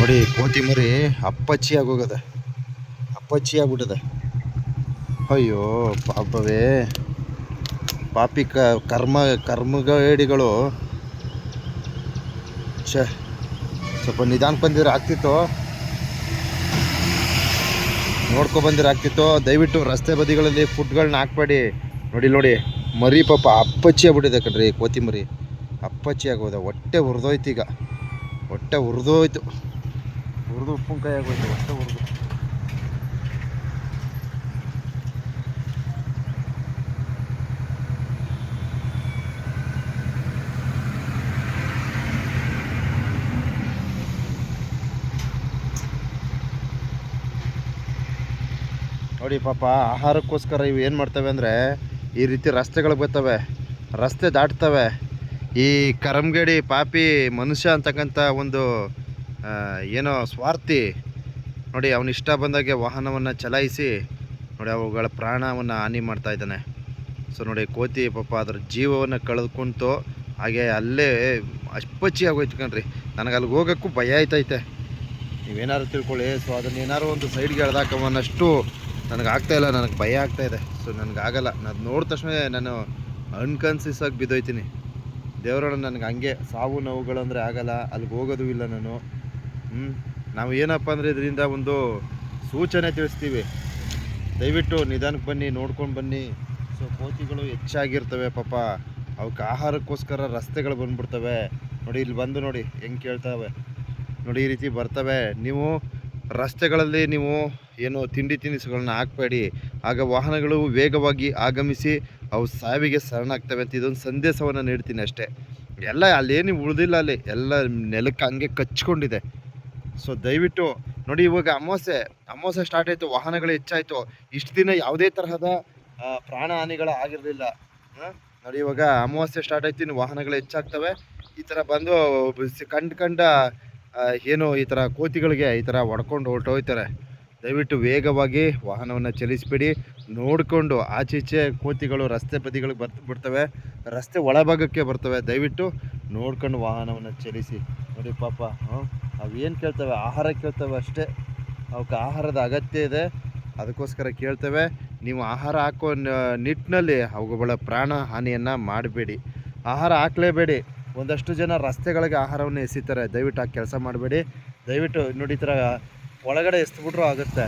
ನೋಡಿ, ಕೋತಿ ಮರಿ ಅಪ್ಪಚ್ಚಿ ಆಗೋಗದ. ಅಪ್ಪಚ್ಚಿ ಆಗ್ಬಿಟ್ಟದ. ಅಯ್ಯೋ, ಪಾಪವೇ. ಪಾಪಿ ಕ, ಕರ್ಮ, ಕರ್ಮಗೇಡಿಗಳು. ಛ, ಸ್ವಲ್ಪ ನಿಧಾನ ಬಂದಿದ್ರೆ ಆಗ್ತಿತ್ತು? ನೋಡ್ಕೊ ಬಂದಿರ ಆಗ್ತಿತ್ತು? ದಯವಿಟ್ಟು ರಸ್ತೆ ಬದಿಗಳಲ್ಲಿ ಫುಡ್ಗಳನ್ನ ಹಾಕ್ಬೇಡಿ. ನೋಡಿ ನೋಡಿ, ಮರಿ ಪಾಪ ಅಪ್ಪಚ್ಚಿ ಆಗ್ಬಿಟ್ಟಿದೆ ಕಣ್ರಿ, ಕೋತಿ ಮರಿ. ಅಪ್ಪಚ್ಚಿ ಆಗೋದ, ಹೊಟ್ಟೆ ಹುರಿದೋಯ್ತು ಈಗ. ಹೊಟ್ಟೆ ಹುರಿದೋಯ್ತು ಹುರಿದು ಕೈ ಆಗೋಯ್ತು ಅಷ್ಟೇ ಹುರಿದು. ನೋಡಿ ಪಾಪ ಆಹಾರಕ್ಕೋಸ್ಕರ ಇವು ಏನು ಮಾಡ್ತವೆ ಅಂದರೆ ಈ ರೀತಿ ರಸ್ತೆಗಳಿಗೆ ಬರ್ತವೆ. ರಸ್ತೆ ದಾಟ್ತವೆ. ಈ ಕರಂಗೇಡಿ ಪಾಪಿ ಮನುಷ್ಯ ಅಂತಕ್ಕಂಥ ಒಂದು ಏನೋ ಸ್ವಾರ್ಥಿ. ನೋಡಿ, ಅವನ ಇಷ್ಟ ಬಂದಾಗೆ ವಾಹನವನ್ನು ಚಲಾಯಿಸಿ, ನೋಡಿ, ಅವುಗಳ ಪ್ರಾಣವನ್ನು ಹಾನಿ ಮಾಡ್ತಾ ಇದ್ದಾನೆ. ಸೊ, ನೋಡಿ, ಕೋತಿ ಪಾಪ ಅದ್ರ ಜೀವವನ್ನು ಕಳೆದುಕೊಂತು, ಹಾಗೆ ಅಲ್ಲೇ ಅಷ್ಟಪಚ್ಚಿ ಆಗೋಯ್ತು ಕಣ್ರಿ. ನನಗೆ ಅಲ್ಲಿಗೆ ಹೋಗೋಕ್ಕೂ ಭಯ ಆಯ್ತೈತೆ. ನೀವೇನಾದ್ರು ತಿಳ್ಕೊಳ್ಳಿ. ಸೊ, ಅದನ್ನ ಏನಾದ್ರು ಒಂದು ಸೈಡ್ಗೆ ಎಳ್ದಾಕವನ್ನಷ್ಟು ನನಗೆ ಆಗ್ತಾ ಇಲ್ಲ, ನನಗೆ ಭಯ ಆಗ್ತಾ ಇದೆ. ಸೊ, ನನಗೆ ಆಗಲ್ಲ. ನಾನು ನೋಡಿದ ತಕ್ಷಣ ನಾನು ಅನ್ಕನ್ಸಿಸ್ ಆಗಿ ಬಿದ್ದೋಯ್ತೀನಿ. ದೇವರನ್ನ ನನಗೆ ಹಂಗೆ ಸಾವು ನೋವುಗಳಂದರೆ ಆಗಲ್ಲ, ಅಲ್ಲಿಗೆ ಹೋಗೋದು ಇಲ್ಲ ನಾನು. ನಾವು ಏನಪ್ಪ ಅಂದರೆ ಇದರಿಂದ ಒಂದು ಸೂಚನೆ ತಿಳಿಸ್ತೀವಿ. ದಯವಿಟ್ಟು ನಿಧಾನಕ್ಕೆ ಬನ್ನಿ, ನೋಡ್ಕೊಂಡು ಬನ್ನಿ. ಸೊ ಕೋತಿಗಳು ಹೆಚ್ಚಾಗಿರ್ತವೆ ಪಾಪ. ಅವಕ್ಕೆ ಆಹಾರಕ್ಕೋಸ್ಕರ ರಸ್ತೆಗಳು ಬಂದ್ಬಿಡ್ತವೆ. ನೋಡಿ, ಇಲ್ಲಿ ಬಂದು ನೋಡಿ, ಹೆಂಗೆ ಕೇಳ್ತವೆ. ನೋಡಿ, ಈ ರೀತಿ ಬರ್ತವೆ. ನೀವು ರಸ್ತೆಗಳಲ್ಲಿ ನೀವು ಏನು ತಿಂಡಿ ತಿನಿಸುಗಳನ್ನ ಹಾಕಬೇಡಿ. ಆಗ ವಾಹನಗಳು ವೇಗವಾಗಿ ಆಗಮಿಸಿ ಅವು ಸಾವಿಗೆ ಶರಣಾಗ್ತವೆ ಅಂತ ಇದೊಂದು ಸಂದೇಶವನ್ನು ನೀಡ್ತೀನಿ ಅಷ್ಟೇ. ಎಲ್ಲ ಅಲ್ಲೇನು ಉಳಿದಿಲ್ಲ ಅಲ್ಲಿ. ಎಲ್ಲ ನೆಲಕ್ಕೆ ಹಂಗೆ ಕಚ್ಕೊಂಡಿದೆ. ಸೊ ದಯವಿಟ್ಟು ನೋಡಿ, ಇವಾಗ ಅಮಾವಾಸ್ಯೆ ಅಮಾವಾಸ್ಯೆ ಸ್ಟಾರ್ಟ್ ಆಯಿತು, ವಾಹನಗಳು ಹೆಚ್ಚಾಯಿತು. ಇಷ್ಟು ದಿನ ಯಾವುದೇ ತರಹದ ಪ್ರಾಣ ಹಾನಿಗಳು ಆಗಿರಲಿಲ್ಲ. ನೋಡಿ, ಇವಾಗ ಅಮಾವಾಸ್ಯೆ ಸ್ಟಾರ್ಟ್ ಆಯ್ತು, ಇನ್ನು ವಾಹನಗಳು ಹೆಚ್ಚಾಗ್ತವೆ. ಈ ಥರ ಬಂದು ಕಂಡು ಕಂಡ ಏನು ಈ ಥರ ಕೋತಿಗಳಿಗೆ ಈ ಥರ ಹೊಡ್ಕೊಂಡು ಹೊರಟೋಯ್ತಾರೆ ದಯವಿಟ್ಟು ವೇಗವಾಗಿ ವಾಹನವನ್ನು ಚಲಿಸಬೇಡಿ. ನೋಡಿಕೊಂಡು ಆಚೆ ಈಚೆ ಕೋತಿಗಳು, ರಸ್ತೆ ಬದಿಗಳಿಗೆ ಬರ್ತ, ಬಿಡ್ತವೆ. ರಸ್ತೆ ಒಳಭಾಗಕ್ಕೆ ಬರ್ತವೆ. ದಯವಿಟ್ಟು ನೋಡ್ಕೊಂಡು ವಾಹನವನ್ನು ಚಲಿಸಿ. ನೋಡಿ, ಪಾಪ, ಹಾಂ? ಅವು ಏನು ಕೇಳ್ತವೆ? ಆಹಾರ ಕೇಳ್ತವೆ ಅಷ್ಟೇ. ಅವಕ್ಕೆ ಆಹಾರದ ಅಗತ್ಯ ಇದೆ. ಅದಕ್ಕೋಸ್ಕರ ಕೇಳ್ತವೆ. ನೀವು ಆಹಾರ ಹಾಕೋ ನಿಟ್ಟಿನಲ್ಲಿ ಅವುಗಳ ಪ್ರಾಣ ಹಾನಿಯನ್ನು ಮಾಡಬೇಡಿ. ಆಹಾರ ಹಾಕಲೇಬೇಡಿ. ಒಂದಷ್ಟು ಜನ ರಸ್ತೆಗಳಿಗೆ ಆಹಾರವನ್ನು ಎಸಿತಾರೆ. ದಯವಿಟ್ಟು ಆ ಕೆಲಸ ಮಾಡಬೇಡಿ. ದಯವಿಟ್ಟು ನೋಡಿ ಥರ ಒಳಗಡೆ ಎಸ್ಬಿಟ್ರೂ ಆಗುತ್ತೆ.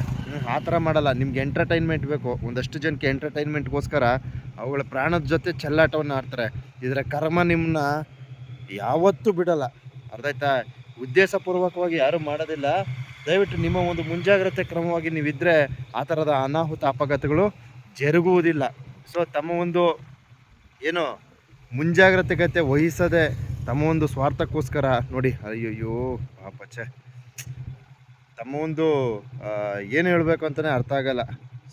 ಆ ಥರ ಮಾಡಲ್ಲ. ನಿಮ್ಗೆ ಎಂಟರ್ಟೈನ್ಮೆಂಟ್ ಬೇಕು. ಒಂದಷ್ಟು ಜನಕ್ಕೆ ಎಂಟರ್ಟೈನ್ಮೆಂಟ್ಗೋಸ್ಕರ ಅವುಗಳ ಪ್ರಾಣದ ಜೊತೆ ಚೆಲ್ಲಾಟವನ್ನು ಆಡ್ತಾರೆ. ಇದರ ಕರ್ಮ ನಿಮ್ಮನ್ನ ಯಾವತ್ತೂ ಬಿಡಲ್ಲ. ಅರ್ಧಾಯ್ತಾ ಉದ್ದೇಶಪೂರ್ವಕವಾಗಿ ಯಾರೂ ಮಾಡೋದಿಲ್ಲ. ದಯವಿಟ್ಟು ನಿಮ್ಮ ಒಂದು ಮುಂಜಾಗ್ರತೆ ಕ್ರಮವಾಗಿ ನೀವಿದ್ದರೆ ಆ ಥರದ ಅನಾಹುತ ಅಪಘಾತಗಳು ಜರುಗುವುದಿಲ್ಲ. ಸೊ ತಮ್ಮ ಒಂದು ಏನು ಮುಂಜಾಗ್ರತೆಗತೆ ವಹಿಸದೆ ತಮ್ಮ ಒಂದು ಸ್ವಾರ್ಥಕ್ಕೋಸ್ಕರ ನೋಡಿ, ಅಯ್ಯಯ್ಯೋ ಪಾಪಚೆ ತಮ್ಮ ಒಂದು ಏನು ಹೇಳಬೇಕು ಅಂತಲೇ ಅರ್ಥ ಆಗಲ್ಲ.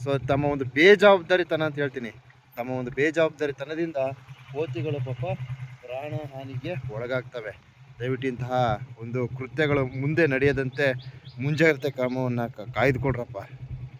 ಸೊ ತಮ್ಮ ಒಂದು ಬೇಜವಾಬ್ದಾರಿತನ ಅಂತ ಹೇಳ್ತೀನಿ. ತಮ್ಮ ಒಂದು ಬೇಜವಾಬ್ದಾರಿತನದಿಂದ ಕೋತಿಗಳು ಪಾಪ ಪ್ರಾಣ ಹಾನಿಗೆ ಒಳಗಾಗ್ತವೆ. ದಯವಿಟ್ಟು ಇಂತಹ ಒಂದು ಕೃತ್ಯಗಳು ಮುಂದೆ ನಡೆಯದಂತೆ ಮುಂಜಾಗ್ರತೆ ಕ್ರಮವನ್ನು ಕಾಯ್ದುಕೊಡ್ರಪ್ಪ